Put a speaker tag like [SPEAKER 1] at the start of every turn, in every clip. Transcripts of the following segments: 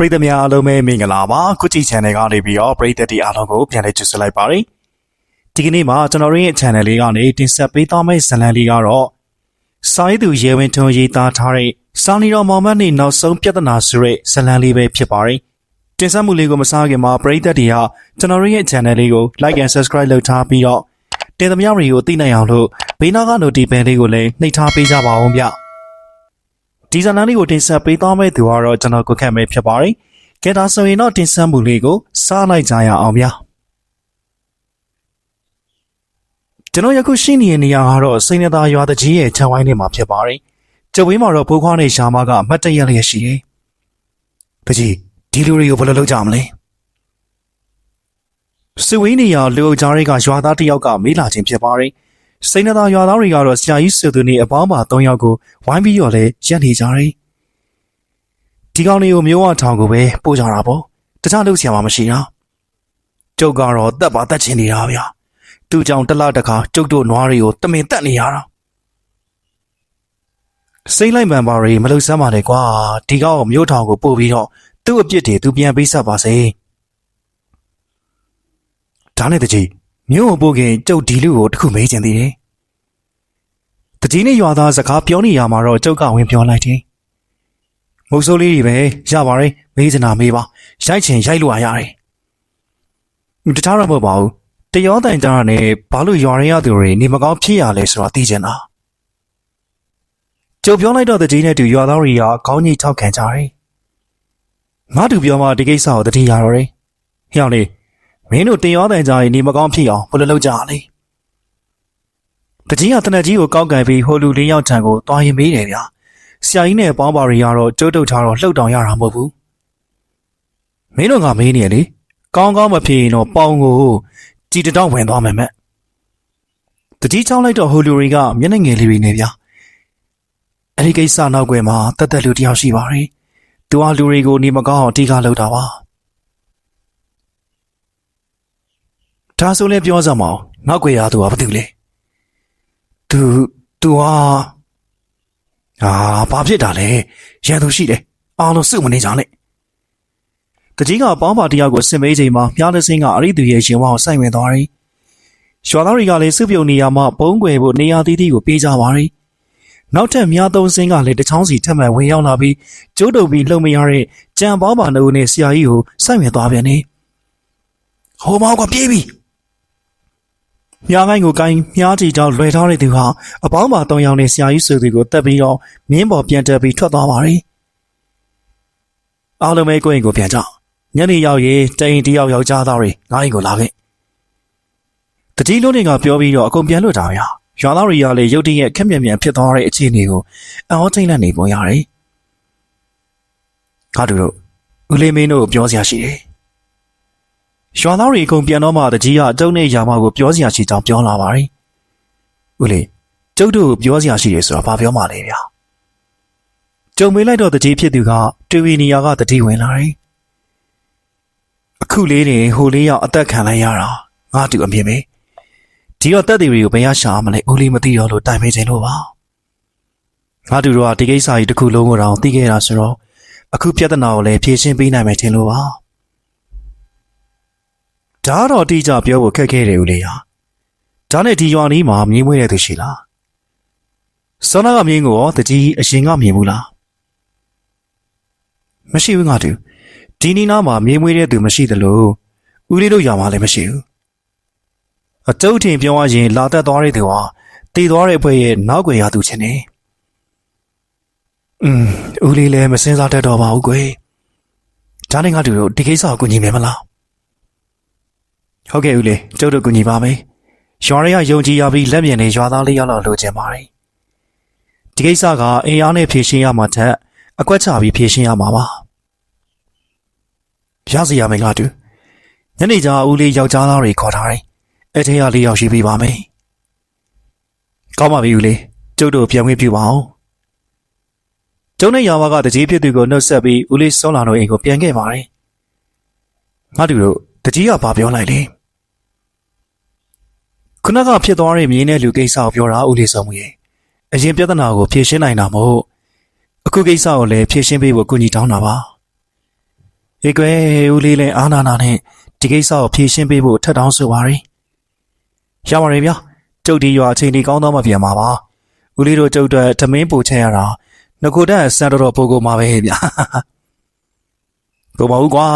[SPEAKER 1] ပရိသတ်များအားလုံးပဲမင်္ဂလာပါကုချီ channel ကနေပြီးတော့ပရိသတ်တွေအားလုံးကိုပြန်လည်ကြိုဆိုလိုက်ပါတယ်ဒီကနေ့မှာကျွန်တော်တို့ရဲ့ channel လေးကနေတင်ဆက်ပေးသွားမယ့်ဇာတ်လမ်းလေးကတော့စာရေးသူရေဝင်ထွန်းရေးသားထားတဲ့စာနီတော်မောင်မတ်နေနောက်ဆုံးပြဿနာဆိုတဲ့ဇာတ်လမ်းလေးပဲဖြစ်ပါတယ်တင်ဆက်မှုလေးကိုမစားခင်မှာပရိသတ်တွေကကျွန်တော်တို့ရဲ့ channel လေးကို like and subscribe လုပ်ထားပြီးတော့တင်သမျှတွေကိုသိနိုင်အောင်လို့ဘေးနားက notification လေးကိုလည်းနှိပ်ထားပေးကြပါဦးဗျ ဒီဇာတ်လမ်းလေးကိုတင်ဆက်ပေးသွားမယ့်သူကတော့ကျွန်တော်ကိုခန့်ပဲဖြစ်ပါတယ်ကဲဒါဆိုရင်တော့တင်ဆက်မှုလေးကိုစားလိုက်ကြရအောင်ဗျာကျွန်တော်ယခုရှိနေတဲ့နေရာကတော့စိန်နသာရွာတကြီးရဲ့ခြံဝိုင်းထဲမှာဖြစ်ပါတယ်ကျဝင်းမှာတော့ဘိုးခွားနဲ့ရှာမကအမတ်တရလျက်ရှိတယ်တကြီးဒီလူတွေကိုဘယ်လိုလုပ်ကြမလဲစဝင်းနေရလူအုပ်ကြားတွေကရွာသားတစ်ယောက်ကမေးလာခြင်းဖြစ်ပါတယ် စိန်နသာရွာသားတွေကတော့ဆရာကြီးစုသူနေအပေါင်းပါ၃ယောက်ကိုဝိုင်းပြီးတော့လဲရက်နေကြတယ်ဒီကောင်လေးကိုမျိုးဝထောင်ကိုပဲပို့ကြတာပေါ့တခြားလုပ်ဆရာမှမရှိတာကျုပ်ကတော့တက်ပါတက်ချင်နေတာဗျာသူ့ကြောင့်တစ်လားတစ်ခါကျုပ်တို့နွားတွေကိုတမင်တက်နေရတာစိတ်လိုက်မှန်ပါရီမလုပ်စမ်းပါနဲ့ကွာဒီကောင်ကိုမျိုးထောင်ကိုပို့ပြီးတော့သူ့အပြစ်တွေသူပြန်ပေးဆက်ပါစေဒါနဲ့တကြီး မျိုးကိုပို့ခင်ကျုပ်ဒီလူကိုတခုမေးချင်သေးတယ်တကြီးနဲ့ရွာသားစကားပြောနေရမှာတော့ကျုပ်ကဝင်ပြောလိုက်တယ်မုတ်ဆိုးလေးတွေပဲရပါတယ်မေးစနာမေးပါရိုက်ချင်ရိုက်လို့ရရတယ်တခြားတော့မဟုတ်ပါဘူးတရောတိုင်ကြတာနဲ့ဘာလို့ရွာရရသူတွေနေမကောင်းဖြစ်ရလဲဆိုတာသိချင်တာကျုပ်ပြောလိုက်တော့တကြီးနဲ့တူရွာသားတွေကခေါင်းကြီးထောက်ခံကြတယ်ငါတူပြောမှဒီကိစ္စကိုတတိရတော့တယ်ဟျောင်းလေး မင်းတို့တင်ရောတိုင်ကြရင်နေမကောင်းဖြစ်အောင်ဘယ်လိုလုပ်ကြလဲတကြီးကတနက်ကြီးကိုကောက်ကန်ပြီးဟိုလူလေးယောက်ထံကိုတွားရင်မေးတယ်ဗျာဆရာကြီးနဲ့ပေါင်းပါရီကတော့ကျုပ်တုတ်ထားတော့လှုပ်တောင်ရတာမဟုတ်ဘူးမင်းတို့ကမေးနေရလေကောင်းကောင်းမဖြစ်ရင်တော့ပေါင်ကိုကြည်တောက်ဝင်သွားမယ်မဲ့တတိချောင်းလိုက်တော့ဟိုလူတွေကမျက်နှာငယ်လေးတွေနေဗျာအဲ့ဒီကိစ္စနောက်ွယ်မှာတက်တက်လူတယောက်ရှိပါတယ်သူကလူတွေကိုနေမကောင်းအောင်တီးကားလုပ်တာပါ ဒါဆိုလည်းပြောစမ်းမအောင်နောက်ွယ်ရသူကဘာတူလဲသူသူဟာအာဘာဖြစ်တာလဲရန်သူရှိတယ်အားလုံးစုမနေကြနဲ့တကြီးကပေါင်းပါတယောက်ကိုစင်မေးချိန်မှာမြားတဲ့စင်းကအရိသူရဲ့ရှင်ဝါကိုစိုက်ဝင်သွားတယ်။ရွာသားတွေကလည်းစုပြုံနေရမှဘုံကွယ်ဖို့နေရာတီးတီးကိုပေးကြပါတယ်။နောက်ထပ်မြားသုံးစင်းကလည်းတချောင်းစီထပ်မံဝင်ရောက်လာပြီးကျိုးတုပ်ပြီးလှုပ်မရတဲ့ကြံပေါင်းပါနှုတ်နဲ့ဆရာကြီးကိုစိုက်ဝင်သွားပြန်တယ်။ဟိုမောက်ကပြေးပြီ။ မြားကိုင်းကိုကိုင်းမြားတီတောက်လွယ်ထားတဲ့သူဟာအပေါင်းပါ၃ယောက်နဲ့ဆရာကြီးဆိုသူကိုတက်ပြီးတော့မင်းပေါ်ပြန်တက်ပြီးထွက်သွားပါတယ်။အားလုံးပဲကိုယ့်အိမ်ကိုပြန်ကြ။ညနေရောက်ရင်တအိမ်တယောက်ယောက်ျားသားတွေငါ့အိမ်ကိုလာခဲ့။တတိလုံးတွေကပြောပြီးတော့အကုန်ပြန်လွတ်တာဗျာ။ရွာသားတွေကလည်းရုတ်တရက်ခက်မြန်မြန်ဖြစ်သွားတဲ့အခြေအနေကိုအဟောထိတ်လန့်နေပုံရတယ်။ငါတို့တို့ဦးလေးမင်းတို့ကိုပြောစရာရှိတယ်။ ရွာသားတွေအကုန်ပြန်တော့မှတကြီးကအတုံးနဲ့ယာမကိုပြောစရာရှိကြောင်းပြောလာပါတယ်။ဦးလေးကျုပ်တို့ကိုပြောစရာရှိတယ်ဆိုတာဘာပြောမှလဲဗျာ။ကြုံမေးလိုက်တော့တကြီးဖြစ်သူကတူဝီနီယာကတတိဝင်လာတယ်။အခုလေးနေဟိုလေးရောက်အသက်ခံလိုက်ရတာငါတူအမြင်ပဲ။ဒီတော့တက်သေးတွေကိုဘယ်ရရှာမလဲဦးလေးမသိတော့လို့တိုင်ပေးခြင်းလို့ပါ။ငါတူတော့ဒီကိစ္စကြီးတစ်ခုလုံးကိုတော့သိခဲ့တာဆိုတော့အခုပြဿနာကိုလည်းဖြေရှင်းပေးနိုင်မယ်ထင်လို့ပါ။ ဒါတော့အတိအကျပြောဖို့ခက်ခဲတယ်ဦးလေးဟာ။ဒါနဲ့ဒီရွာနီးမှာမြင်းမွေးတဲ့သူရှိလား။စောနာကမြင်းကိုရောတကြီးအရင်ကမြင်ဘူးလား။မရှိဘူးငါတူ။ဒီနီးနားမှာမြင်းမွေးတဲ့သူမရှိသလိုဦးလေးတို့ရွာမှာလည်းမရှိဘူး။အတုတ်ထင်ပြောရရင်လာတက်သွားတဲ့သူဟာတည်သွားတဲ့ဘွဲရဲ့နောက်ွယ်ရသူချင်းနေ။อืมဦးလေးလည်းမစင်စားတတ်တော့ပါဘူးကွယ်။ဒါနဲ့ငါတို့တို့ဒီကိစ္စကိုကူညီမယ်မလား။ ဟုတ်ကဲ့ဦးလေးကျုပ်တို့ကူညီပါမယ်။ရွာရရယုံကြည်ရပြီးလက်မြင်နေရွာသားလေးယောက်လောက်လိုချင်ပါတယ်။ဒီကိစ္စကအိမ်အားနဲ့ဖြေရှင်းရမှာထက်အကွက်ချပြီးဖြေရှင်းရမှာပါ။ရစီရမယ်ငါတူ။ညနေကျဦးလေးယောက်ျားသားတွေခေါ်ထားတယ်။အဲ့ထဲကလေးယောက်ရှိပြီပါမယ်။ကောင်းပါပြီဦးလေး။ကျုပ်တို့ပြန်ဝင်ပြပါအောင်။ကျုံနဲ့ယာမကတကြီးဖြစ်သူကိုနှုတ်ဆက်ပြီးဦးလေးစောလာတို့အိမ်ကိုပြန်ခဲ့ပါတယ်။ငါတို့တို့တကြီးကဘာပြောလိုက်လဲ။ ခုနကဖြစ်သွားတဲ့မြင်းတဲ့လူကိစ္စကိုပြောတာဦးလေးစောမှုရဲ့အရင်ပြဿနာကိုဖြေရှင်းနိုင်တာမို့အခုကိစ္စကိုလည်းဖြေရှင်းပေးဖို့ကူညီတောင်းတာပါဟေးကွယ်ဦးလေးလည်းအာနာနာနဲ့ဒီကိစ္စကိုဖြေရှင်းပေးဖို့ထပ်တောင်းဆိုပါရယ်ရပါတယ်ဗျာကျုပ်ဒီရွာအချိန်ဒီကောင်းတော့မှပြန်ပါပါဦးလေးတို့ကျုပ်အတွက်သမင်းပူချက်ရတာငကိုတက်စံတော်တော်ပို့ကိုမှာပဲဗျာကိုမဟုတ်ကွာ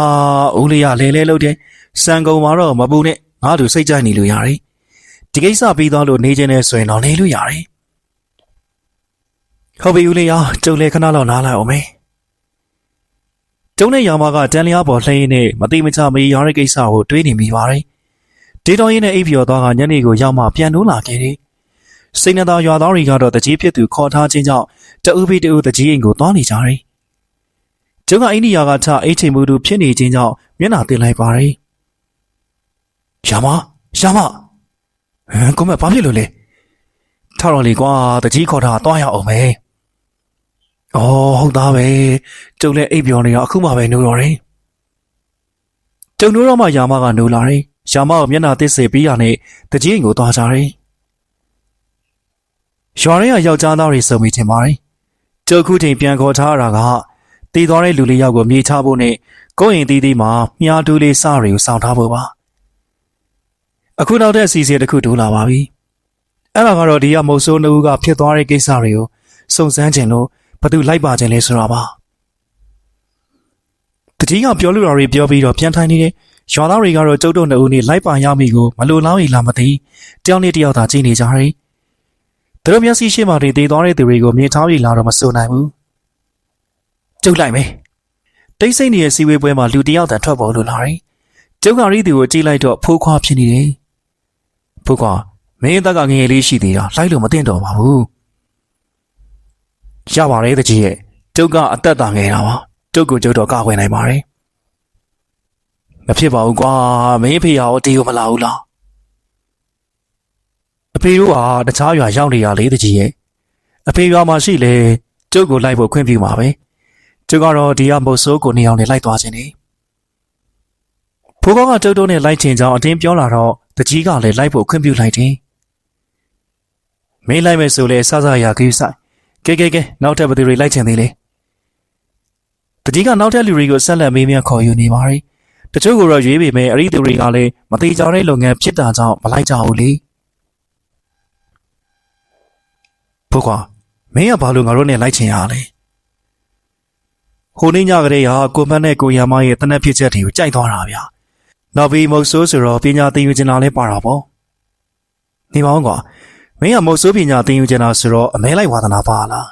[SPEAKER 1] ဦးလေးရလဲလဲလို့တဲ့စံကုန်မှာတော့မပူနဲ့ငါတို့စိတ်ကြိုက်နေလို့ရတယ် ဒီကိစ္စပြီးသွားလို့နေခြင်းနဲ့ဆိုရင်တော့နေလို့ရတယ်ဟုတ်ပြီဦးလေးရကျုပ်လည်းခဏလောက်နားလိုက်အောင်မေကျုံနဲ့ရာမကတန်လျားပေါ်လှိမ့်နေမတိမချမေးရတဲ့ကိစ္စကိုတွေးနေမိပါတယ်ဒေတော်ရင်နဲ့အိပ်ပျော်သွားကညနေကိုရောက်မှပြန်နိုးလာခဲ့တယ်စိတ်နှသားရွာသားတွေကတော့တကြီးဖြစ်သူခေါ်ထားခြင်းကြောင့်တအူးပြီးတအူးတကြီးအိမ်ကိုသွားနေကြတယ်ကျုံကအိန္ဒိယကထအိတ်ချိန်မှုသူဖြစ်နေခြင်းကြောင့်မျက်နှာတင်လိုက်ပါတယ်ရာမရာမ ဟမ်ကိုမဘာဖြစ်လို့လဲထားတော်လေကွာတကြီးခေါ်ထားသွားရအောင်မယ်။အော်ဟုတ်သားပဲ။ကျုပ်လည်းအိပ်ပျော်နေတော့အခုမှပဲနိုးတော့တယ်။ကျုံနိုးတော့မှယာမကနိုးလာတယ်။ယာမကိုမျက်နှာသစ်စေပြီးရနဲ့တကြီးအိမ်ကိုသွားကြတယ်။ရွာရဲကယောက်ျားသားတွေစုံမိတင်ပါတယ်။ကျုပ်ခုချိန်ပြန်ခေါ်ထားရတာကတည်သွားတဲ့လူလေးယောက်ကိုမြေချဖို့နဲ့ကိုယ့်အိမ်တီးတီးမှာမြားတူးလေးစတွေကိုစောင့်ထားဖို့ပါ။ အခုနောက်တဲ့အစီအစဉ်တစ်ခုတိုးလာပါပြီ။အဲ့ဒါကတော့ဒီကမုတ်ဆိုးနှုတ်ကဖြစ်သွားတဲ့ကိစ္စတွေကိုစုံစမ်းခြင်းလို့ဘသူလိုက်ပါခြင်းလဲဆိုတာပါတတိကပြောလို့တော်တွေပြောပြီးတော့ပြန်ထိုင်နေတယ်ရွာသားတွေကတော့ကျုပ်တို့နှစ်ဦးနဲ့လိုက်ပါရမိကိုမလိုလားရီလာမသိတယောက်နဲ့တယောက်သာကြည့်နေကြတယ်သူတို့မျက်စိရှိမှတွေတည်သွားတဲ့သူတွေကိုမြင်ထားပြီလားတော့မဆိုနိုင်ဘူးကျုပ်လိုက်မယ်တိတ်ဆိတ်နေတဲ့စီဝေးပွဲမှာလူတယောက်တန်ထွက်ပေါ်လို့လာတယ်ကျုပ်ကရီသူကိုကြည့်လိုက်တော့ဖိုးခွားဖြစ်နေတယ် ဖိုးခွားမင်းအသက်ကငငယ်လေးရှိသေးတာလိုက်လို့မသိတော့ပါဘူးရပါတယ်တကြီးရဲ့ကျုပ်ကအသက်တာငယ်တာပါကျုပ်ကိုကျုပ်တော့ကခွင့်နိုင်ပါတယ်မဖြစ်ပါဘူးကွာမင်းဖေရောတေးကိုမလာဘူးလားအဖေတို့ဟာတခြားရွာရောက်နေရလေတကြီးရဲ့အဖေရွာမှာရှိလေကျုပ်ကိုလိုက်ဖို့ခွင့်ပြုပါပဲကျုပ်ကတော့ဒီကမုတ်ဆိုးကိုနေအောင်နေလိုက်သွားခြင်းနေဖိုးကောင်းကကျုပ်တို့နဲ့လိုက်ချင်ကြောင်းအတင်းပြောလာတော့ တကြီးကလည်းလိုက်ဖို့ခွင့်ပြုလိုက်တယ်မင်းလိုက်မယ်ဆိုလေစစရာကိစ္စကဲကဲကဲနောက်ထပ်ဘယ်သူတွေလိုက်ချင်သေးလဲတကြီးကနောက်ထပ်လူတွေကိုဆက်လက်မေးမြန်းခေါ်ယူနေပါရီတချို့ကိုတော့ရွေးပေမဲ့အရိသူတွေကလည်းမသေးကြတဲ့လုပ်ငန်းဖြစ်တာကြောင့်မလိုက်ကြဘူးလေဘုကွာမင်းကဘာလို့ငါတို့နဲ့လိုက်ချင်ရလဲဟိုနေ့ညကလေးကကိုမန်းနဲ့ကိုရမရဲ့တနက်ဖြစ်ချက်တွေကိုကြိုက်သွားတာဗျာ နောက်ပြီးမုတ်ဆိုးဆိုတော့ပညာသင်ယူချင်တာလည်းပါတာပေါ့နေပါဦးကွာမင်းကမုတ်ဆိုးပညာသင်ယူချင်တာဆိုတော့အမဲလိုက်ဝါသနာပါလား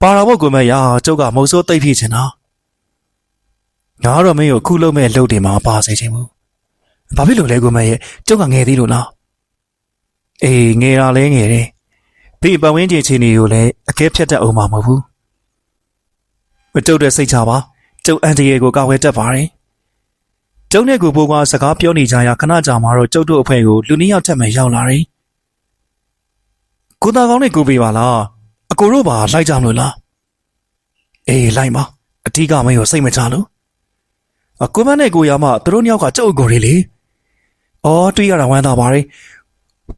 [SPEAKER 1] ပါတာပေါ့ကိုမရကျုပ်ကမုတ်ဆိုးသိပ်ဖြစ်ချင်တာငါတော့မင်းကိုခုလုံးမဲ့လှုပ်တယ်မှာပါစေချင်ဘူးဘာဖြစ်လို့လဲကိုမရဲ့ကျုပ်ကငယ်သေးလို့လားအေးငယ်တာလဲငယ်တယ်ဒီပဝင်းကျင်ချင်းတွေကိုလည်းအကဲဖြတ်တတ်အောင်မှာမဟုတ်ဘူးမကျုပ်တဲ့စိတ်ချပါကျုပ်အန်တီရဲ့ကိုကောက်ဝဲတတ်ပါတယ် ကျုပ်နဲ့ကိုဘိုးကစကားပြောနေကြရခဏကြာမှတော့ကျုပ်တို့အဖွဲ့ကိုလူနှစ်ယောက်ထပ်မှရောက်လာတယ်ကိုသားကောင်းနဲ့ကိုပေးပါလားအကိုတို့ပါလိုက်ကြမလို့လားအေးလိုက်ပါအထီးကမင်းကိုစိတ်မချလို့အကိုမနဲ့ကိုရမသူတို့နှစ်ယောက်ကကျုပ်ကိုတွေလေအော်တွေ့ရတာဝမ်းသာပါတယ်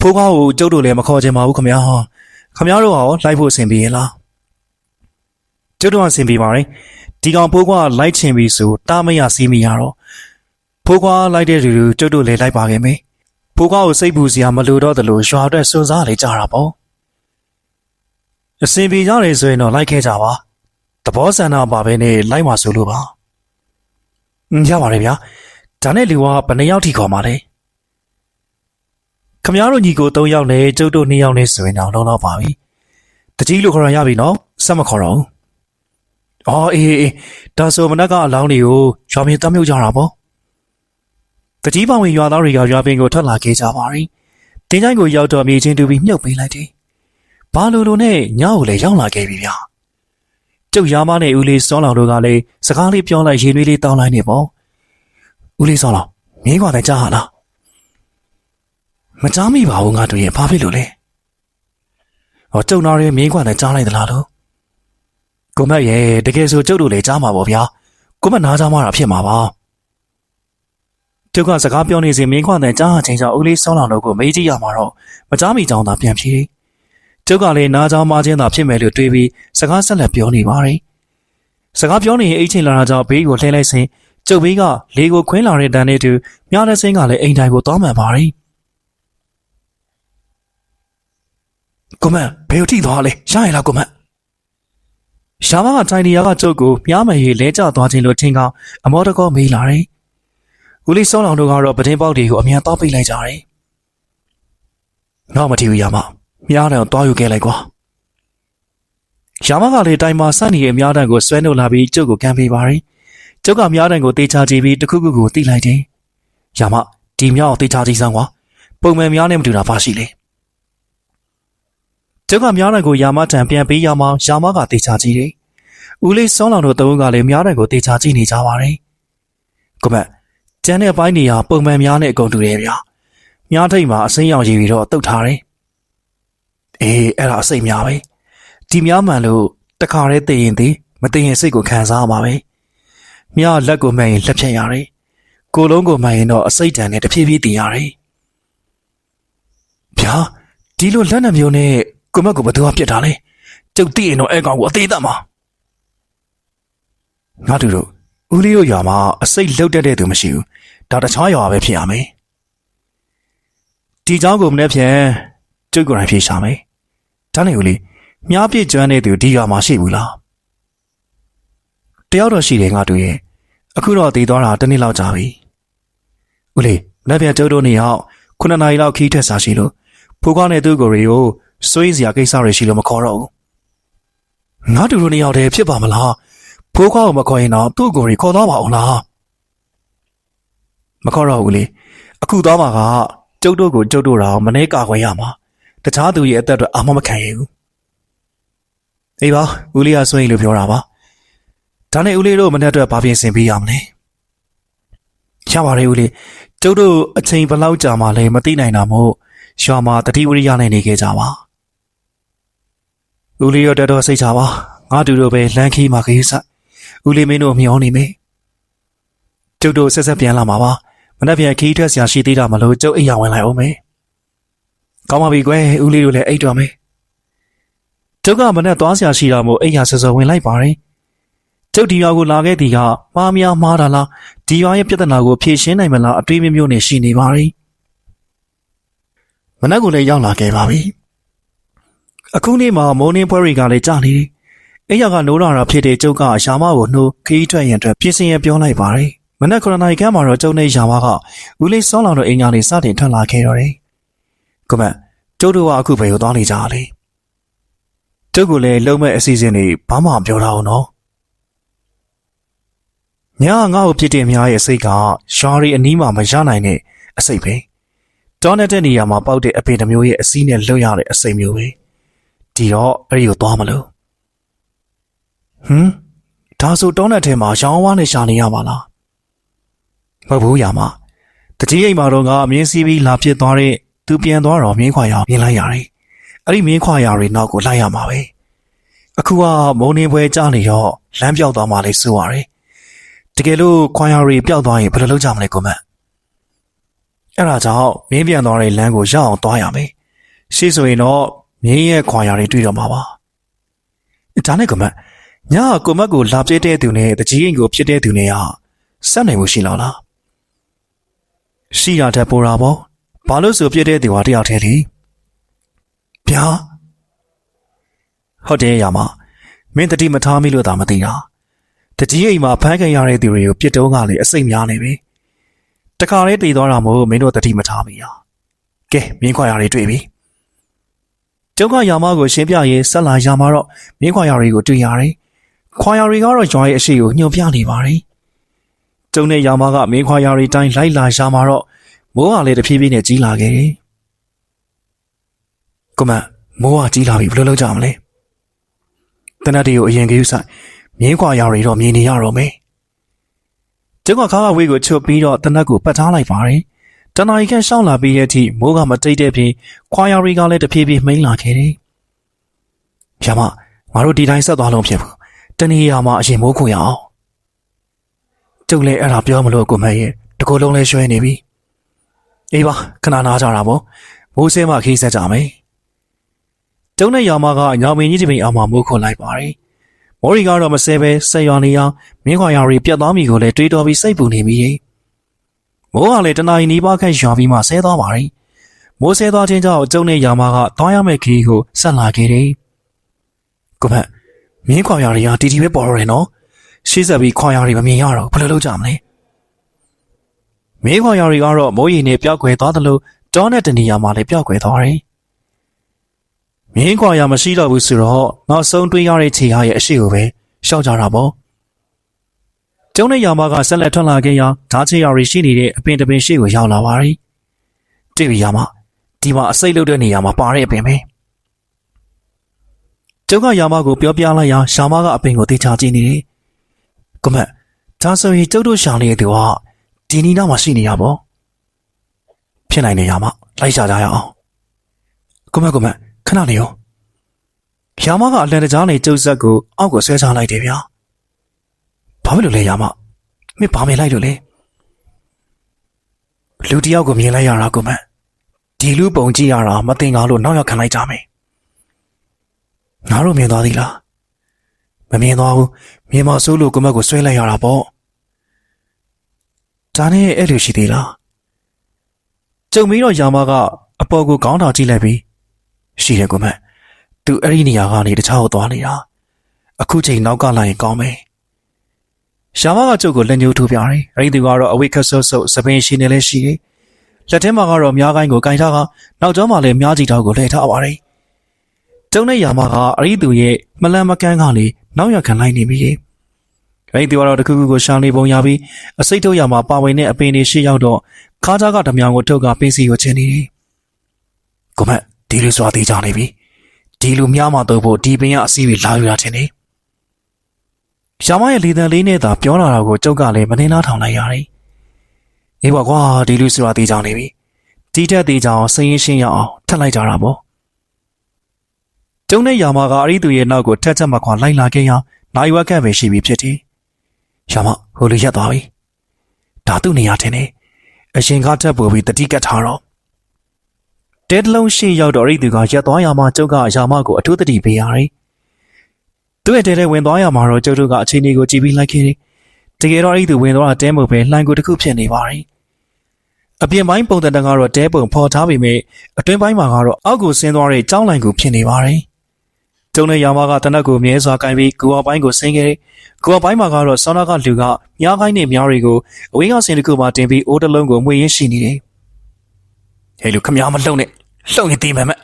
[SPEAKER 1] ဖိုးကောင်းကိုကျုပ်တို့လည်းမခေါ်ချင်ပါဘူးခမရဟာခမရတို့ရောလိုက်ဖို့အဆင်ပြေရဲ့လားကျုပ်တို့အဆင်ပြေပါတယ်ဒီကောင်ဖိုးကွာလိုက်ချင်ပြီဆိုတားမရစီးမရတော့ ဖိုးခွာလိုက်တဲ့လူလူကျုပ်တို့လည်းလိုက်ပါခဲ့မယ်။ဖိုးခွာကိုစိတ်ပူစရာမလိုတော့သလိုရွာအတွက်စွန့်စားလေကြတာပေါ့။အစင်ပြေကြတယ်ဆိုရင်တော့လိုက်ခဲ့ကြပါ။သဘောဆန္ဒပါပဲနဲ့လိုက်ပါဆိုလို့ပါ။ရပါတယ်ဗျာ။ဒါနဲ့လူကဘယ်နှယောက်ထိခေါ်မှာလဲ။ခမရတို့ညီကို၃ယောက်နဲ့ကျုပ်တို့၂ယောက်နဲ့ဆိုရင်တော့လုံးတော့ပါပြီ။တကြီးလိုခေါ်ရရပြီနော်။ဆက်မခေါ်တော့ဘူး။အော်အေးအေးဒါဆိုမနက်ကအလောင်းတွေကိုရွာမြေတမ်းမြုပ်ကြတာပေါ့။ တကြီးပောင်ဝင်ရွာသားတွေကရွာပင်ကိုထွက်လာခဲ့ကြပါပြီတင်းချိုင်းကိုရောက်တော့မြေချင်းတူပြီးမြုပ်ပေးလိုက်တယ်ဘာလိုလိုနဲ့ညကိုလည်းရောက်လာခဲ့ပြီဗျာကျုပ်ရာမနဲ့ဦးလေးစောလောင်တို့ကလည်းစကားလေးပြောလိုက်ရေနွေးလေးတောင်းလိုက်နေပေါ့ဦးလေးစောလောင်မင်းကလည်းကြားဟာလားမကြားမိပါဘူးငါတို့ရဲ့ဘာဖြစ်လို့လဲဟောကျုံနာရဲ့မင်းကလည်းကြားလိုက်သလားလို့ကိုမက်ရဲ့တကယ်ဆိုကျုပ်တို့လည်းကြားမှာပေါ့ဗျာကိုမက်နားကြားမှာတာဖြစ်မှာပါ ကျုပ်ကစကားပြောနေစဉ်မင်းခွန်တဲ့ကြားအချင်းကြောင့်ဦးလေးစောလောင်တို့ကိုမေးကြည့်ရမှာတော့မကြားမိကြောင်းသာပြန်ဖြေတယ်ကျုပ်ကလည်းနားကြောင်းမချင်းသာဖြစ်မယ်လို့တွေးပြီးစကားဆက်လက်ပြောနေပါတယ်စကားပြောနေရင်အိတ်ချိန်လာတာကြောင့်ဘေးကိုလှည့်လိုက်စဉ်ကျုပ်ဘေးကလေကိုခွင်းလာတဲ့တန်နဲ့တူမြားတဲ့စင်းကလည်းအိမ်တိုင်ကိုတောင်းပန်ပါတယ်ကိုမန်ဘယ်ကိုထိသွားလဲရရင်လားကိုမန်ရှာမကတိုင်နီယာကကျုပ်ကိုမြားမယ်ရေလဲကျသွားခြင်းလို့ထင်ကောင်းအမောတကောမေးလာတယ် ဦးလေးစောင်းလောင်တို့ကတော့ပဒင်းပေါက်တွေကိုအမြန်တောက်ပိတ်လိုက်ကြတယ်နောက်မထီဘူးရမမြားတယ်ကိုတွားယူခဲ့လိုက်ကွာရာမကလည်းတိုင်မှာစနေရဲ့အများတန်းကိုဆွဲနှုတ်လာပြီးကျုပ်ကိုကမ်းပေးပါတယ်။ကျုပ်ကများတန်းကိုတေချာကြည့်ပြီးတစ်ခုခုကိုတိလိုက်တယ်။ရာမဒီမြောက်တေချာကြည့်စမ်းကွာ။ပုံမှန်များနဲ့မတူတာပါရှိလေ။ကျုပ်ကများတန်းကိုရာမထံပြန်ပေးရမှရာမကတေချာကြည့်တယ်။ဦးလေးစောင်းလောင်တို့သုံးကလည်းများတန်းကိုတေချာကြည့်နေကြပါတယ်။ကမတ် ကျန်တဲ့အပိုင်းနေရာပုံမှန်များနဲ့အကုန်တူတယ်ဗျာ။များထိတ်မှာအစိမ်းရောင်ရည်ပြီးတော့တုတ်ထားတယ်။အေးအဲ့ဒါအစိတ်များပဲ။ဒီများမှန်လို့တခါတည်းသိရင်သိမသိရင်စိတ်ကိုခံစားရမှာပဲ။မြလက်ကိုမှန်ရင်လက်ဖြတ်ရတယ်။ကိုယ်လုံးကိုမှန်ရင်တော့အစိတ်တန်နဲ့တဖြည်းဖြည်းတည်ရတယ်။ဗျာဒီလိုလက်နှမျိုးနဲ့ကိုမက်ကိုဘယ်သူကပြစ်တာလဲ။ကျုပ်သိရင်တော့အဲကောင်ကိုအသေးတတ်မှာ။ငါတို့တို့ ဦးလေးတို့ရွာမှာအစိတ်လှုပ်တတ်တဲ့သူမရှိဘူး။ဒါတခြားရွာပဲဖြစ်ရမယ်။ဒီเจ้าကိုမနေ့ဖြန်ကျုပ်ကိုယ်တိုင်ဖြေရှာမယ်။ဒါနဲ့ဦးလေး မြားပြည့်ကျွမ်းတဲ့သူဒီကမှရှိဘူးလားတယောက်တော့ရှိတယ်ငါတူရဲ့အခုတော့တည်သွားတာတစ်နှစ်လောက်ကြာပြီဦးလေးလက်ပြကျုပ်တို့နေအောင်ခုနှစ်နာရီလောက်ခီးထွက်စားရှိလို့ဖိုးကောင်းတဲ့သူကိုရီကိုစွေးစရာကိစ္စတွေရှိလို့မခေါ်တော့ဘူးငါတူတို့နေရောက်တယ်ဖြစ်ပါမလား ဖိုးကောင်းကိုမခေါ်ရင်တော့သူ့ကိုရီခေါ်တော့ပါအောင်လားမခေါ်တော့ဘူးလေအခုသွားမှာကကျုပ်တို့ကိုကျုပ်တို့တော့မနေကာခွင့်ရမှာတခြားသူရဲ့အသက်အတွက်အာမမခံရဘူးအေးပါဦးလေးကစွန့်ရင်လို့ပြောတာပါဒါနဲ့ဦးလေးတို့မနေ့အတွက်ဘာပြင်ဆင်ပေးရမလဲရပါတယ်ဦးလေးကျုပ်တို့အချိန်ဘယ်လောက်ကြာမှလဲမသိနိုင်တာမို့ရွာမှာတတိဝရိယနဲ့နေခဲ့ကြပါဦးလေးရောတော်တော်စိတ်ချပါငါတူတို့ပဲလမ်းခီးမှာခရီးဆက် ဦးလေးမင်းတို့မျောနေမေကျုပ်တို့ဆက်ဆက်ပြန်လာမှာပါမနေ့ပြန်ခီးထွက်ဆရာရှိသေးတာမလို့ကျုပ်အိမ်ရဝင်လိုက်အောင်မေကောင်းပါပြီကွယ်ဦးလေးတို့လည်းအိတ်တော်မေကျုပ်ကမနဲ့သွားဆရာရှိတာမို့အိမ်ရဆစောဝင်လိုက်ပါတယ်။ကျုပ်ဒီရွာကိုလာခဲ့သည်ကမှားများမှားတာလားဒီရွာရဲ့ပြဿနာကိုဖြေရှင်းနိုင်မလားအတွေးမျိုးမျိုးနဲ့ရှိနေပါရီ။မနက်ကိုလည်းရောက်လာခဲ့ပါပြီ။အခုနေ့မှာမိုးနှင်းဖွဲတွေကလည်းကြာနေတယ်။ အိမ်ရကနိုးလာတာဖြစ်တဲ့ကျုပ်ကရှာမကိုနှိုးခီးထွက်ရင်အတွက်ပြင်ဆင်ရပြောလိုက်ပါတယ်။မနက်9နာရီခန့်မှာတော့ကျုပ်နဲ့ရှာမကဦးလေးစောင်းလောင်တို့အိမ်ကနေစတင်ထွက်လာခဲ့တော့တယ်။ကမန်ကျုပ်တို့ကအခုဘယ်ကိုသွားနေကြလဲ။ကျုပ်ကလည်းလုံးမဲ့အစီအစဉ်တွေဘာမှမပြောတော့ဘူးနော်။ညာငါ့ကိုဖြစ်တဲ့များရဲ့စိတ်ကရှားရီအနီးမှာမရနိုင်တဲ့အစိတ်ပဲ။တောနဲ့တဲ့နေရာမှာပေါက်တဲ့အပင်တစ်မျိုးရဲ့အစည်းနဲ့လွတ်ရတဲ့အစိတ်မျိုးပဲ။ဒီတော့အဲ့ဒီကိုသွားမလို့။ ဟမ်ဒါဆိုတောနဲ့ထဲမှာရောင်းဝါးနဲ့ရှာနေရပါလား။မဟုတ်ဘူးယာမ။တကြီးအိမ်မှာတော့ငါအမြင်စီးပြီးလာဖြစ်သွားတဲ့သူပြန်သွားတော့မြင်းခွာရအောင်မြင်လိုက်ရတယ်။အဲ့ဒီမင်းခွာရတွေနောက်ကိုလိုက်ရမှာပဲအခုကမုံနေပွဲကြားနေတော့လမ်းပြောက်သွားမှလည်းစိုးရတယ်တကယ်လို့ခွာရတွေပျောက်သွားရင်ဘယ်လိုလုပ်ကြမလဲကိုမတ်အဲ့ဒါကြောင့်မင်းပြန်သွားတဲ့လမ်းကိုရောက်အောင်သွားရမယ်ရှေ့ဆိုရင်တော့မင်းရဲ့ခွာရတွေတွေ့တော့မှာပါဒါနဲ့ကိုမတ် ညကကိုမတ်ကိုလာပြတဲ့သူနဲ့တကြီးအိမ်ကိုဖြစ်တဲ့သူနဲ့ကဆက်နိုင်မှုရှိလောက်လားရှိတာတတ်ပေါ်တာပေါ့ဘာလို့ဆိုပြတဲ့သူဟာတယောက်တည်းလေဗျာဟုတ်တယ်ရမမင်းတတိမထားမိလို့သာမသိတာတကြီးအိမ်မှာဖမ်းခံရတဲ့သူတွေကိုပြစ်တုံးကလည်းအစိတ်များနေပြီတခါလေးတည်သွားတာမို့မင်းတို့တတိမထားမိတာကဲမင်းခွာရတွေတွေ့ပြီကျုပ်ကယာမကိုရှင်းပြရေးဆက်လာယာမတော့မင်းခွာရတွေကိုတွေ့ရတယ် ခွာရတွေကတော့ရွာရဲ့အရှိကိုညှို့ပြနေပါတယ်ကျုံနဲ့ယာမကမင်းခွာရတွေတိုင်းလိုက်လာယာမတော့မိုးကလည်းတဖြည်းဖြည်းနဲ့ကြီးလာခဲ့တယ်ကိုမန်မိုးကကြီးလာပြီဘယ်လိုလုပ်ကြမလဲတနတ်တွေကိုအရင်ကယူဆိုင်မြင်းခွာရတွေတော့မြင်နေရတော့မယ်ကျုပ်ကခါကဝေးကိုချွတ်ပြီးတော့တနတ်ကိုပတ်ထားလိုက်ပါတယ်တနာရီခန့်ရှောင်းလာပြီးရဲ့အထိမိုးကမတိတ်တဲ့ပြင်ခွာရတွေကလည်းတဖြည်းဖြည်းမိန်လာခဲ့တယ်။ရမငါတို့ဒီတိုင်းဆက်သွားလို့ဖြစ်ဘူး။ တနေ့ရမှာအရင်မိုးခွင်ရအောင်။ကျုပ်လည်းအဲ့ဒါပြောမလို့ကိုမရဲ့တကူလုံးလဲရွှဲနေပြီ။အေးပါခဏနားကြတာပေါ့။မိုးစဲမှခီးဆက်ကြမယ်။ကျုံနဲ့ယာမကညောင်မင်းကြီးတပင်အောင်မှမိုးခွန်လိုက်ပါတယ်။မော်ရီကတော့မဆဲပဲဆက်ရွာနေအောင်မင်းခွာရွာရီပြတ်သွားမိကိုလည်းတွေးတော်ပြီးစိတ်ပူနေမိတယ်မိုးကလည်းတနာရီနီးပါးခန့်ရွာပြီးမှဆဲသွားပါရီမိုးဆဲသွားခြင်းကြောင့်ကျုံနဲ့ယာမကသွားရမယ့်ခရီးကိုဆက်လာခဲ့တယ်ကိုမ မင်းခွာရွာရီကတီတီပဲပေါ်တော့တယ်နော်ရှေ့ဆက်ပြီးခွာရွာရီမမြင်ရတော့ဘယ်လိုလုပ်ကြမလဲမင်းခွာရွာရီကတော့မိုးရီနဲ့ပျောက်ကွယ်သွားသလိုတောနဲ့တနေရာမှာလည်းပျောက်ကွယ်သွားတယ်မင်းခွာရမရှိတော့ဘူးဆိုတော့နောက်ဆုံးတွေးရတဲ့ခြေဟာရဲ့အရှိကိုပဲရှောက်ကြတာပေါ့ကျုံးတဲ့ယာမကဆက်လက်ထွက်လာခဲ့ရာဓာချေယာရီရှိနေတဲ့အပင်တပင်ရှိကိုရောက်လာပါရီတိပြီယာမဒီမှာအစိတ်လုတ်တဲ့နေရာမှာပါတဲ့အပင်ပဲ ကျုံးကယာမကိုပြောပြလိုက်ရာရှာမကအပင်ကိုတေချာကြည့်နေတယ်ကမတ်ဒါဆိုရင်ကျုပ်တို့ရှာနေတဲ့သူကဒီနီနာမှာရှိနေရပေါ့ဖြစ်နိုင်နေယာမလိုက်ရှာကြရအောင်ကမတ်ကမတ်ခဏနေရောယာမကအလန်တကြားနေကျုပ်ဆက်ကိုအောက်ကိုဆွဲချလိုက်တယ်ဗျာဘာဖြစ်လို့လဲယာမမင်းဘာမြင်လိုက်လို့လဲလူတယောက်ကိုမြင်လိုက်ရတာကမတ်ဒီလူပုံကြည့်ရတာမတင်ကားလို့နောက်ရောက်ခံလိုက်ကြမယ် ငါတို့မြင်သွားသေးလားမမြင်သွားဘူးမြင်မဆိုးလို့ကမတ်ကိုဆွဲလိုက်ရတာပေါ့ဒါနဲ့အဲ့လိုရှိသေးလားကြုံပြီးတော့ယာမကအပေါ်ကိုခေါင်းထောင်ကြည့်လိုက်ပြီးရှိတယ်ကွမတ်သူအဲ့ဒီနေရာကနေတခြားကိုသွားနေတာအခုချိန်နောက်ကလာရင်ကောင်းမယ်ရှာမကကျုပ်ကိုလက်ညှိုးထိုးပြတယ်အဲ့ဒီသူကတော့အဝိခတ်ဆုပ်ဆုပ်စပင်းရှိနေလဲရှိတယ်လက်ထဲမှာကတော့မြားကိုင်းကိုကင်ထားကနောက်ကျောမှာလည်းမြားကြည့်တော့ကိုလှည့်ထားပါတယ် ကျုံတဲ့ယာမကအဲ့ဒီသူရဲ့မလန်မကန်းကနေနောက်ရခံလိုက်နေပြီအဲ့ဒီသူကတော့တခုခုကိုရှာနေပုံရပြီးအစိတ်ထုတ်ရမှာပါဝင်တဲ့အပင်တွေရှေ့ရောက်တော့ခါးကြားကဓမြောင်ကိုထုတ်ကပင်းစီကိုချင်းနေတယ်ကွမတ်ဒီလိုစွာသေးကြနေပြီဒီလိုများမှတော့ဖို့ဒီပင်ကအစီးတွေလာယူတာထင်တယ်ရှာမရဲ့လေတံလေးနဲ့သာပြောလာတာကိုကျုပ်ကလည်းမနှင်းသားထောင်လိုက်ရတယ်အေးပါကွာဒီလိုစွာသေးကြနေပြီဒီတက်သေးကြအောင်စရင်ရှင်းရအောင်ထက်လိုက်ကြတာပေါ့ ကျုံတဲ့ယာမကအဲ့ဒီသူရဲ့နောက်ကိုထက်ချက်မှခွာလိုက်လာခဲ့ရနိုင်ဝက်ခန့်ပဲရှိပြီဖြစ်တယ်ရှာမဟိုလိုရက်သွားပြီဒါသူ့နေရာထင်တယ်အရှင်ကထက်ပို့ပြီးတတိကတ်ထားတော့တဲတလုံးရှေ့ရောက်တော့ရိသူကရက်သွားရမှာကျုပ်ကအရာမကိုအထူးတတိပေးရတယ်။သူ့ရဲ့တဲထဲဝင်သွားရမှာတော့ကျုပ်တို့ကအချိန်လေးကိုကြည့်ပြီးလိုက်ခဲ့တယ်။တကယ်တော့ရိသူဝင်သွားတဲ့တဲမုံပဲလှိုင်းကိုတစ်ခုဖြစ်နေပါတယ်။အပြင်ပိုင်းပုံတန်တန်ကတော့တဲပုံဖော်ထားပေမဲ့အတွင်းပိုင်းမှာကတော့အောက်ကိုဆင်းသွားတဲ့ကြောင်းလိုင်ကိုဖြစ်နေပါတယ်။ တုံးတဲ့ယာမကတနက်ကိုမြဲစွာကင်ပြီးကိုအောင်ပိုင်းကိုဆင်းခဲ့ကိုအောင်ပိုင်းမှာကတော့ဆောင်းနာကလူကမြားကိုင်းနဲ့မြားတွေကိုအဝင်းကစင်တစ်ခုမှာတင်ပြီးအိုးတလုံးကိုမှွေရင်းရှိနေတယ်ဟဲ့လူခမရမလှုပ်နဲ့လှုပ်ရင်တေးမယ်မက်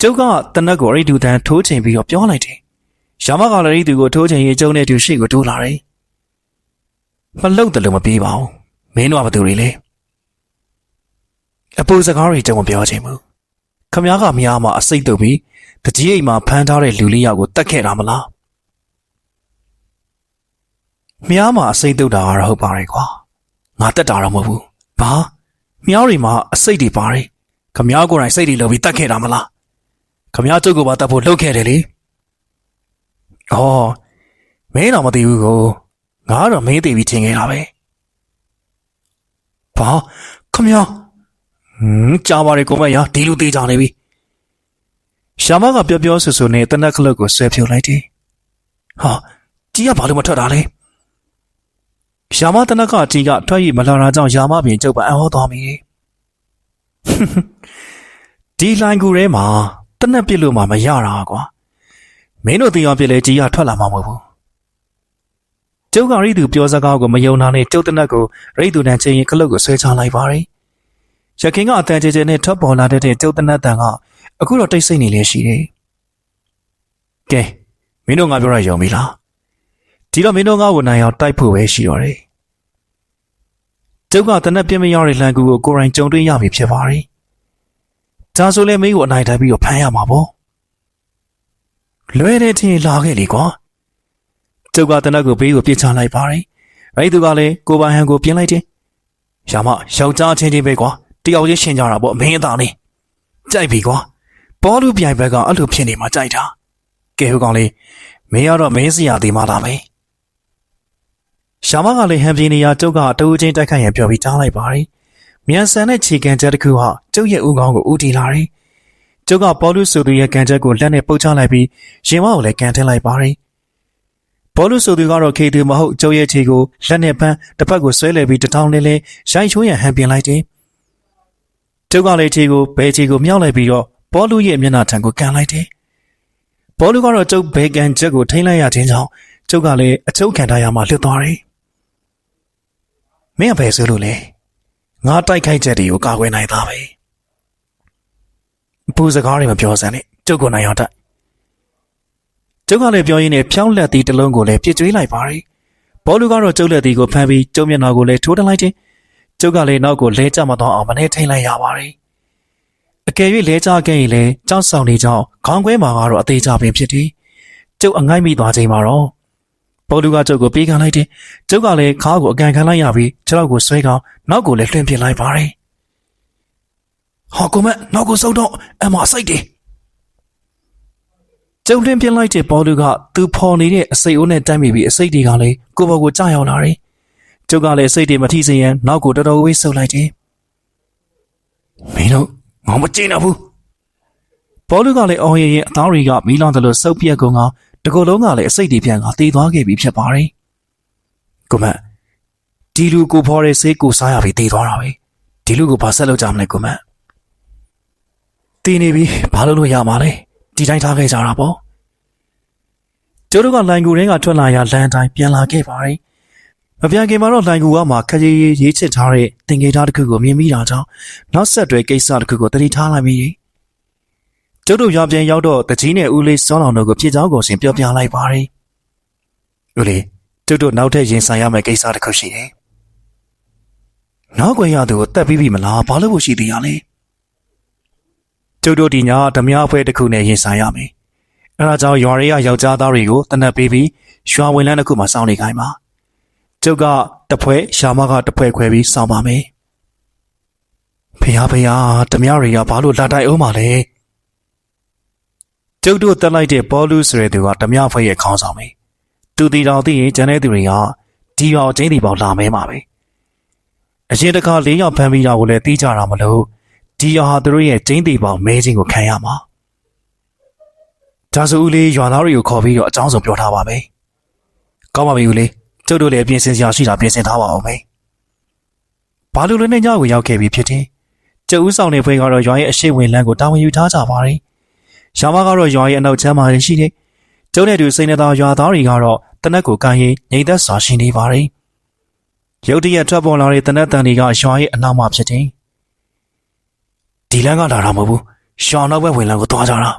[SPEAKER 1] ကျုပ်ကတနက်ကိုရိတူတန်ထိုးချင်ပြီးတော့ပြောလိုက်တယ်ယာမကလည်းရိတူကိုထိုးချင်ရင်ကျုံနဲ့တူရှိကိုတိုးလာတယ်မလှုပ်တယ်လို့မပြေးပါဘူးမင်းတို့ကဘာသူတွေလဲအပူစကားတွေတုံမပြောချင်ဘူးခမရကမရမှာအစိတ်တုပ်ပြီး တကြီးအိမ်မှာဖမ်းထားတဲ့လူလေးယောက်ကိုတတ်ခဲ့တာမလား။မ ्या မှာအစိတ်တုပ်တာကတော့ဟုတ်ပါတယ်ကွာ။ငါတက်တာတော့မဟုတ်ဘူး။ဘာ။မြောင်းတွေမှာအစိတ်တွေပါတယ်။ခမားကိုယ်တိုင်စိတ်တွေလှုပ်ပြီးတတ်ခဲ့တာမလား။ခမားကျုပ်ကပါတတ်ဖို့လှုပ်ခဲ့တယ်လေ။အော်မင်းတော့မသိဘူးကိုငါကတော့မင်းသိပြီးထင်ခဲ့တာပဲ။ဘာခမားဟမ်ကြားပါလေကိုမရဒီလိုသေးကြနေပြီ။ ရှာမကပြောပြောဆူဆူနဲ့တနက်ခလုတ်ကိုဆွဲဖြုတ်လိုက်တယ်။ဟာကြီးကဘာလို့မထွက်တာလဲ။ရာမတနကအတီကထွက်ရမလာတာကြောင့်ရာမပြင်ကျုပ်ပအံ့ဟောသွားမိတယ်။ဒီလိုင်းကူထဲမှာတနက်ပြစ်လို့မှမရတာကွာ။မင်းတို့တရားပြစ်လဲကြီးကထွက်လာမှာမဟုတ်ဘူး။ကျုပ်ကရိသူပြောစကားကိုမယုံနာနဲ့ကျုပ်တနက်ကိုရိသူတန်ချင်းရင်ခလုတ်ကိုဆွဲချလိုက်ပါတယ်။ရခင်ကအတန်ကျကျနဲ့ထွက်ပေါ်လာတဲ့ကျုပ်တနက်တန်က အခုတော့တိတ်ဆိတ်နေလေရှိတယ်။ကဲမင်းတို့ငါပြောရယုံပြီလား။ဒီတော့မင်းတို့ငါ့ကိုနိုင်အောင်တိုက်ဖို့ပဲရှိတော့တယ်။ကျုပ်ကတနက်ပြင်းမရတဲ့လန်ကူကိုကိုရိုင်းကြုံတွေ့ရပြီဖြစ်ပါတယ်။ဒါဆိုလဲမင်းကိုအနိုင်တိုင်းပြီးတော့ဖမ်းရမှာပေါ့။လွဲတဲ့ထင်လာခဲ့လေကွာ။ကျုပ်ကတနက်ကိုဘေးကိုပြစ်ချလိုက်ပါတယ်။အဲဒီသူကလည်းကိုပိုင်ဟန်ကိုပြင်းလိုက်တယ်။ရာမယောက်ျားချင်းချင်းပဲကွာ။တယောက်ချင်းရှင်ကြတာပေါ့မင်းအသာလေး။ကြိုက်ပြီကွာ။ ဘောလူပြိုင်ဘက်ကအဲ့လိုဖြစ်နေမှကြိုက်တာ။ကဲဟိုကောင်လေးမင်းကတော့မင်းစီရသေးမှလာမယ်။ရှာမကလည်းဟန်ပြင်းနေရကျုပ်ကအတူချင်းတိုက်ခိုက်ရန်ပြောပြီးတားလိုက်ပါတယ်။မြန်ဆန်တဲ့ခြေကန်ချက်တစ်ခုဟာကျုပ်ရဲ့ဦးခေါင်းကိုဦးတည်လာတယ်။ကျုပ်ကပေါလုဆိုသူရဲ့ကန်ချက်ကိုလက်နဲ့ပုတ်ချလိုက်ပြီးရင်မကိုလည်းကန်ထင်းလိုက်ပါတယ်ပေါလုဆိုသူကတော့ခေသူမဟုတ်ကျုပ်ရဲ့ခြေကိုလက်နဲ့ဖမ်းတစ်ဖက်ကိုဆွဲလည်ပြီးတထောင်လေးလေးရိုက်ချိုးရန်ဟန်ပြင်လိုက်တယ်ကျုပ်ကလည်းခြေကိုဘဲခြေကိုမြောက်လိုက်ပြီးတော့ ပေါလုရဲ့မျက်နှာထံကိုကန်လိုက်တယ်ပေါလုကတော့ကျုပ်ဘဲကန်ချက်ကိုထိန်းလိုက်ရခြင်းကြောင့်ကျုပ်ကလည်းအချုပ်ခံထားရမှလွတ်သွားတယ်မင်းကဘယ်ဆိုလို့လဲငါတိုက်ခိုက်ချက်တွေကိုကာကွယ်နိုင်သားပဲပူစကားတွေမပြောစမ်းနဲ့ကျုပ်ကနိုင်အောင်တက်ကျုပ်ကလည်းပြောရင်းနဲ့ဖြောင်းလက်သီးတစ်လုံးကိုလည်းပြစ်ကျွေးလိုက်ပါတယ်ဘောလူကတော့ကျုပ်လက်သီးကိုဖမ်းပြီးကျုပ်မျက်နှာကိုလည်းထိုးတက်လိုက်တယ်ကျုပ်ကလည်းနောက်ကိုလဲကျမတော့အောင်မနဲ့ထိန်လိုက်ရပါတယ် အကယ်၍လဲကျခဲ့ရင်လည်းကြောက်ဆောင်နေကြောင်းခေါင်းခွဲမှာကတော့အသေးချပင်ဖြစ်တယ်ကျုပ်အငိုက်မိသွားချိန်မှာတော့ဘောလူကကျုပ်ကိုပြေးခံလိုက်တယ်ကျုပ်ကလည်းခါကိုအကန်ခံလိုက်ရပြီးခြေထောက်ကိုဆွဲကောင်နောက်ကိုလည်းလွှင့်ပြလိုက်ပါတယ်ဟာကွန်မက်နောက်ကိုစုပ်တော့အမစိတ်တယ်ကျုံတင်ပြလိုက်တဲ့ပေါ်လူကသူဖော်နေတဲ့အစိတ်အိုးနဲ့တိုက်မိပြီးအစိတ်တွေကလည်းကိုယ့်ဘက်ကိုကြာရောက်လာတယ်ကျုပ်ကလည်းစိတ်တွေမထိစေရန်နောက်ကိုတော်တော်ဝေးဆုပ်လိုက်တယ်မင်းတို့ ငေါမကြည့်တော့ဘူးပေါ်လူကလည်းအော်ရင်ရင်အသားတွေကမီးလောင်တယ်လို့စုပ်ပြက်ကုန်ကတကူလုံးကလည်းအစိတ်တွေပြန်ကတေးသွားခဲ့ပြီဖြစ်ပါတယ်ကွန်မက်ဒီလူကိုဖော်တဲ့ဆေးကိုစားရပြီးတေးသွားတာပဲဒီလူကိုဘာဆက်လုပ်ကြမလဲကွန်မက်တည်နေပြီဘာလို့လို့ရမှာလဲဒီတိုင်းထားခဲ့ကြတာပေါ့ကျိုးတို့ကလိုင်ကူရင်းကထွက်လာရလမ်းတိုင်းပြန်လာခဲ့ပါတယ် မပြန်ခင်မှာတော့လိုင်ကူကမှခရီးရေးရေးချစ်ထားတဲ့တင်ကေထားတစ်ခုကိုမြင်မိတာကြောင့်နောက်ဆက်တွဲကိစ္စတစ်ခုကိုတတိထားလိုက်မိတယ်ကျုပ်တို့ရပြန်ရောက်တော့တကြီးနဲ့ဦးလေးစောလောင်တို့ကိုပြေချောင်းကိုရှင်ပြောပြလိုက်ပါတယ်ဦးလေးကျုပ်တို့နောက်ထပ်ရင်ဆိုင်ရမယ့်ကိစ္စတစ်ခုရှိတယ်နောက်ွယ်ရသူကိုတက်ပြီးပြီမလားဘာလို့ဖို့ရှိသေးရလဲကျုပ်တို့ဒီညဓမြအဖွဲ့တစ်ခုနဲ့ရင်ဆိုင်ရမယ်။အဲဒါကြောင့်ရွာတွေကယောက်ျားသားတွေကိုတနက်ပေးပြီးရွာဝင်လန်းတစ်ခုမှာစောင့်နေခိုင်းပါ။ ကျုပ်ကတစ်ဖွဲရှာမကတစ်ဖွဲခွဲပြီးစောင့်ပါမယ်။ဖေဟာဖေဟာဓမြတွေကဘာလို့လာတိုက်အောင်ပါလဲ။ကျုပ်တို့တက်လိုက်တဲ့ပေါ်လူဆိုတဲ့သူကဓမြအဖွဲ့ရဲ့ခေါင်းဆောင်ပဲ။သူတီတော်သိရင်ကျန်တဲ့သူတွေကဒီအောင်ချင်းတီပေါင်လာမဲမှာပဲ။အရင်တစ်ခါ၄ယောက်ဖမ်းပြီးတာကိုလည်းတီးကြတာမလို့ဒီရဟာသူတို့ရဲ့ကျင်းတီပေါင်မဲခြင်းကိုခံရမှာဒါဆိုဦးလေးရွာသားတွေကိုခေါ်ပြီးတော့အကြောင်းစုံပြောထားပါမယ်ကောင်းပါပြီဦးလေး ကျုပ်တို့လည်းပြင်ဆင်စရာရှိတာပြင်ဆင်ထားပါအောင်မယ်ဘာလို့လဲနဲ့ညကိုရောက်ခဲ့ပြီဖြစ်တယ်ကျုပ်ဦးဆောင်နေဖွဲ့ကတော့ရွာရဲ့အရှိဝင်လမ်းကိုတာဝန်ယူထားကြပါတယ်ရှာမကတော့ရွာရဲ့အနောက်ချမ်းမှာရှိတယ်ကျုပ်နဲ့တူစိန်နေသားရွာသားတွေကတော့တနက်ကိုကန်ရင်ငိမ့်သက်စွာရှိနေပါတယ်ရုတ်တရက်ထွက်ပေါ်လာတဲ့တနက်တန်တွေကရွာရဲ့အနောက်မှာဖြစ်တယ်ဒီလမ်းကလာတာမဟုတ်ဘူးရှောင်းနောက်ဘက်ဝင်လမ်းကိုသွားကြတာ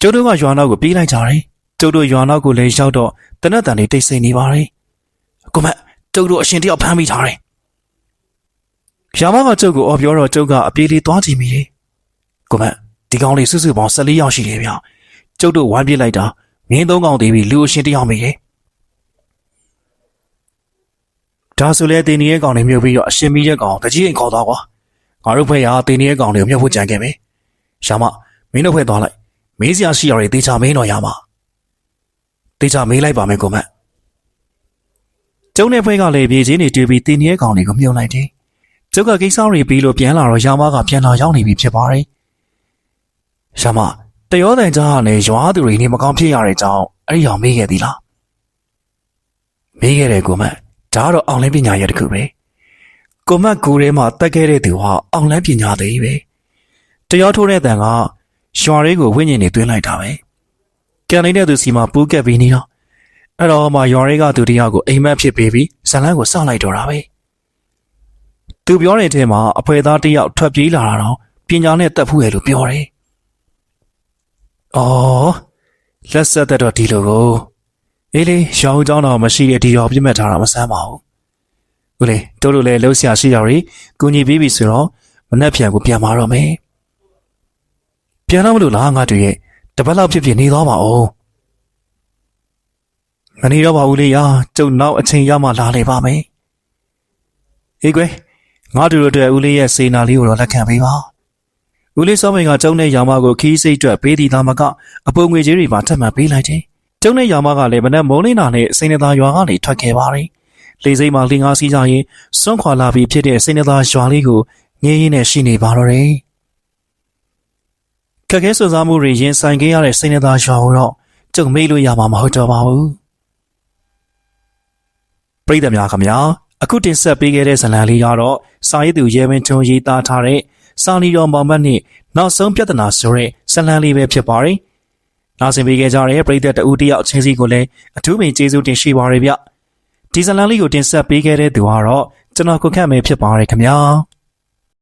[SPEAKER 1] ကျုပ်တို့ကရွာနောက်ကိုပြေးလိုက်ကြတယ် ကျုပ်တို့ရွာနောက်ကိုလည်းရောက်တော့တနက်တန်တွေတိတ်ဆိတ်နေပါတယ်ကိုမက်ကျုပ်တို့အရှင်တယောက်ဖမ်းမိထားတယ်ရှာမကကျုပ်ကိုအော်ပြောတော့ကျုပ်ကအပြေးလေးသွားကြည့်မိတယ်ကိုမက်ဒီကောင်လေးစုစုပေါင်း14ယောက်ရှိတယ်ဗျကျုပ်တို့ဝိုင်းပြစ်လိုက်တာမင်းသုံးကောင်သေးပြီလူအရှင်တယောက်မိတယ်ဒါဆိုလေတင်နေရဲ့ကောင်တွေမြုပ်ပြီးတော့အရှင်မီးရဲ့ကောင်တကြီးရင်ခေါ်သွားကွာငါတို့ဖွဲ့ရတင်နေရဲ့ကောင်တွေကိုမြုပ်ဖို့ကြံခဲ့မယ်ရှာမမင်းတို့ဖွဲ့သွားလိုက်မေးစရာရှိရတွေတေချာမင်းတော့ရမှာ တေချာမေးလိုက်ပါမယ်ကိုမက်ကျုံတဲ့ဖွဲ့ကလည်းပြေးချင်းနေတွေ့ပြီးတင်နေရဲ့ကောင်တွေကိုမြုပ်လိုက်တယ်ကျုပ်ကကိစ္စတွေပြီးလို့ပြန်လာတော့ယာမကပြန်လာရောက်နေပြီဖြစ်ပါတယ်ရှာမတရောတန်ကြားနဲ့ရွာသူတွေနေမကောင်းဖြစ်ရတဲ့ကြောင်းအဲ့ဒီအောင်မေးခဲ့သည်လားမေးခဲ့တယ်ကိုမက်ဒါကတော့အောင်လင်းပညာရဲ့တစ်ခုပဲကိုမတ်ကူထဲမှာတက်ခဲ့တဲ့သူဟာအောင်လင်းပညာသေးပဲတရားထိုးတဲ့တန်ကရွှာလေးကိုဝိညာဉ်နေသွင်းလိုက်တာပဲ ကန်နေတဲ့သူစီမှာပူးကက်ပြီးနေတာအဲ့တော့မှရွာရဲကသူတယောက်ကိုအိမ်မက်ဖြစ်ပေးပြီးဇလန်းကိုစောင့်လိုက်တော့တာပဲသူပြောတဲ့အထဲမှာအဖွဲသားတယောက်ထွက်ပြေးလာတာတော့ပညာနဲ့တက်ဖူးရလို့ပြောတယ်။အော်လက်ဆက်သက်တော့ဒီလိုကိုအေးလေးရောင်းကြောင်းတော့မရှိတဲ့ဒီရောပြစ်မှတ်ထားတာမဆမ်းပါဘူး။ကိုလေတို့တို့လည်းလှုပ်ရှားရှိတာတွေကုညီပြီးပြီဆိုတော့မနှက်ပြန်ကိုပြန်မာတော့မယ်။ပြန်တော့မလို့လားငါတို့ရဲ့ တပတ်လောက်ဖြစ်ဖြစ်နေသွားပါဦး။မနေတော့ပါဘူးလေရာကျုပ်နောက်အချိန်ရမှလာလေပါမယ်။အေးကွယ်ငါတို့တို့အတွက်ဦးလေးရဲ့စေနာလေးကိုတော့လက်ခံပေးပါ။ဦးလေးစောမိန်ကကျုံတဲ့ယာမကိုခီးစိတ်အတွက်ပေးသည်သားမကအပုံငွေကြီးတွေပါထပ်မံပေးလိုက်တယ်။ကျုံတဲ့ယာမကလည်းမနဲ့မုံလေးနာနဲ့စိနေသားရွာကနေထွက်ခဲ့ပါတယ်။လေစိမ်းမှာလင်းကားစီးကြရင်စွန့်ခွာလာပြီးဖြစ်တဲ့စိနေသားရွာလေးကိုငင်းရင်းနဲ့ရှိနေပါတော့တယ်။ ခက်ခဲစွန်စားမှုတွေရင်ဆိုင်ခဲ့ရတဲ့စိတ်နဲ့သားရွာကိုတော့ကျုံမေ့လို့ရမှာမဟုတ်တော့ပါဘူးပရိသတ်များခင်ဗျာအခုတင်ဆက်ပေးခဲ့တဲ့ဇာတ်လမ်းလေးကတော့စာရေးသူရဲမင်းထွန်းရေးသားထားတဲ့စာလီတော်မောင်မတ်နဲ့နောက်ဆုံးပြဿနာဆိုတဲ့ဇာတ်လမ်းလေးပဲဖြစ်ပါတယ်နားဆင်ပေးခဲ့ကြတဲ့ပရိသတ်တဦးတယောက်ချင်းစီကိုလည်းအထူးပင်ကျေးဇူးတင်ရှိပါရဗျဒီဇာတ်လမ်းလေးကိုတင်ဆက်ပေးခဲ့တဲ့သူကတော့ကျွန်တော်ကိုခန့်မဲဖြစ်ပါတယ်ခင်ဗျာ